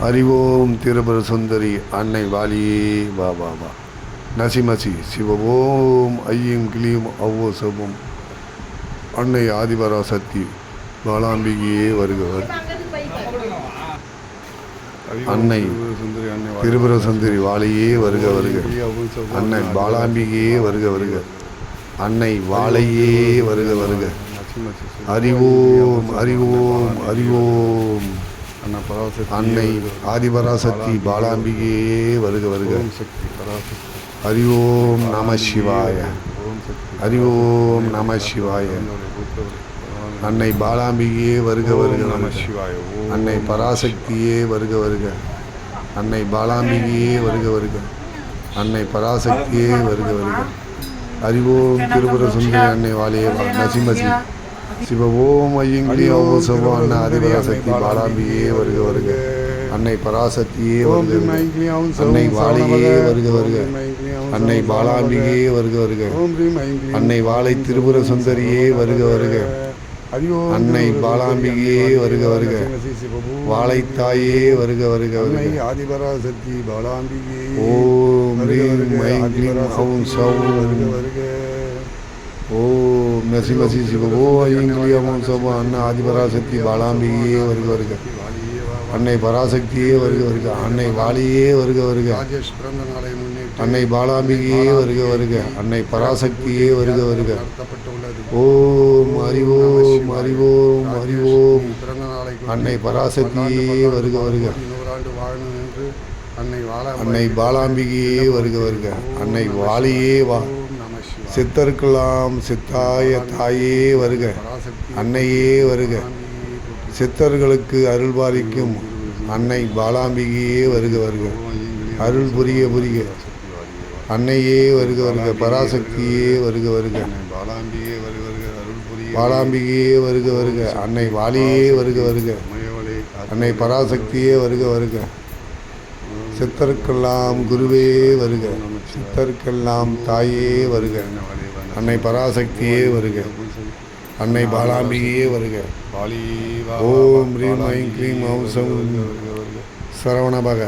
அறிவோம் திருபுர சுந்தரி அன்னை வாலியே வா வா வா. நசிமசி சிவவோம் ஐயும் கிளியும் அவ்வோ சபம் அன்னை ஆதிபராசக்தி பாலாம்பிகையே வருகவர். அன்னை திருபுர சுந்தரி வாழையே வருக வருக. அன்னை பாலாம்பிகையே வருக வருக. அன்னை வாழையே வருக வருக. அறிவோம் அறிவோம் அறிவோம். அன்னை ஆதிபராசக்தி பாலாம்பிகையே வருக வருக. அறிவோம் நம சிவாய. அறிவோம் நம சிவாய. அன்னை பாலாம்பிகையே வருக வருக. நம சிவாய. ஓம் அன்னை பராசக்தியே வருக வருக. அன்னை பாலாம்பிகையே வருக வருக. அன்னை பராசக்தியே வருக வருக. அறிவோம் திருபுர சுந்தரி அன்னை வாழியே வா நசிமசி சிவ ஓம் ஐயங்கிரி அன்னை ஆதிபராசக்தி பாலாம்பிகையே வருக வருக. அன்னை பராசக்தியே வருக அன்னை வாழையே. வருக வருக. அன்னை சௌ பாலாம்பிகையே வருக வருக. அன்னை வாழை திரிபுர சுந்தரியே வருக வருக. அன்னை பாலாம்பிகையே வருக வருக. வாழைத்தாயே வருக வருக ஆதிபராசக்தி பாலாம்பிகே ஓம் வருக ரீம் வருக. ஐம் ஔம் சௌ வருக வருக. ஓம் நசிமசி சிவ ஓ ஐயங்கிலியமும் சோபம் அன்னை ஆதிபராசக்தி பாலாம்பிகையே வருக வருக. அன்னை பராசக்தியே வருக வருக அன்னை வாலியே வருக வருக அன்னை பாலாம்பிகையே வருக வருக அன்னை பராசக்தியே வருக வருக ஓம் அறிவோம் அறிவோம் அறிவோம் அன்னை பராசக்தியே வருக வருக அன்னை பாலாம்பிகையே வருக வருக அன்னை வாலியே வா. சித்தருக்கெல்லாம் சித்தாய தாயே வருக அன்னையே வருக. சித்தர்களுக்கு அருள் பாலிக்கும் அன்னை பாலாம்பிகையே வருக வருக. அருள் புரிய புரிய. அன்னையே வருக வருக. பராசக்தியே வருக வருக. பாலாம்பியே பாலாம்பிகே வருக வருக அருள் புரிய பாலாம்பிகையே வருக வருக. அன்னை வாலியே வருக வருக. அன்னை பராசக்தியே வருக வருக. சித்தருக்கெல்லாம் குருவே வருக. சித்தருக்கெல்லாம் தாயே வருக. அன்னை பராசக்தியே வருக. அன்னை பாலாம்பிகையே வருக. ஓம் ரீம் ஐம் க்ரீம் ஔம் சரவணபக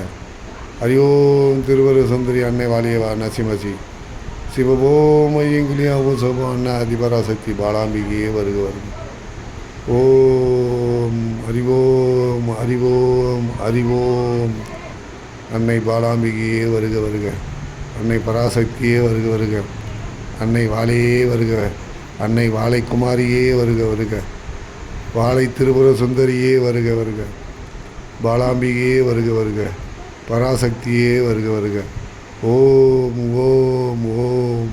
ஹரி ஓம் திருவரு சுந்தரி அன்னை வாலியவா நசிமசி சிவபோம் ஐயங்கிலியா ஓ சோபோ அன்னை அதிபராசக்தி பாலாம்பிகையே வருக வருக. ஓம் அறிவோம் அறிவோம் அறிவோம் அன்னை பாலாம்பிகையே வருக வருக. அன்னை பராசக்தியே வருக வருக. அன்னை வாழையே வருக. அன்னை வாழை குமாரியே வருக வருக. வாழை திருபுர சுந்தரியே வருக வருக. பாலாம்பிகையே வருக வருக. பராசக்தியே வருக வருக. ஓம் ஓம் ஓம்.